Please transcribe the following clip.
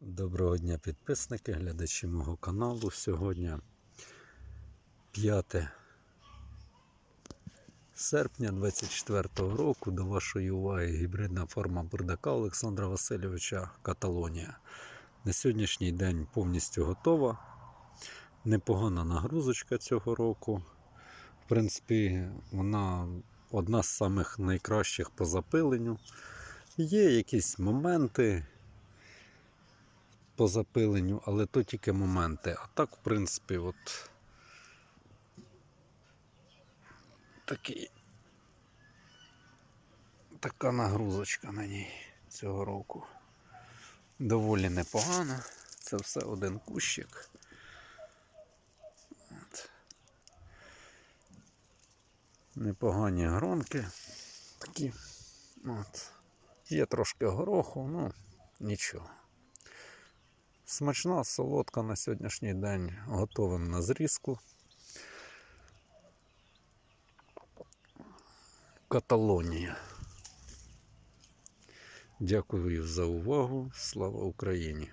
Доброго дня підписники, глядачі мого каналу. Сьогодні 5 серпня 24 року до вашої уваги гібридна форма бурдака Олександра Васильовича Каталонія. На сьогоднішній день повністю готова. Непогана нагрузочка цього року. В принципі, вона одна з самих найкращих по запиленню. Є якісь моменти по запиленню, але то тільки моменти. А так, в принципі, от такий, така нагрузочка на ній цього року. Доволі непогана. Це все один кущик. От. Непогані гронки такі. От. Є трошки гороху, ну нічого. Смачна, солодка на сьогоднішній день. Готовим на зрізку. Каталонія. Дякую за увагу. Слава Україні!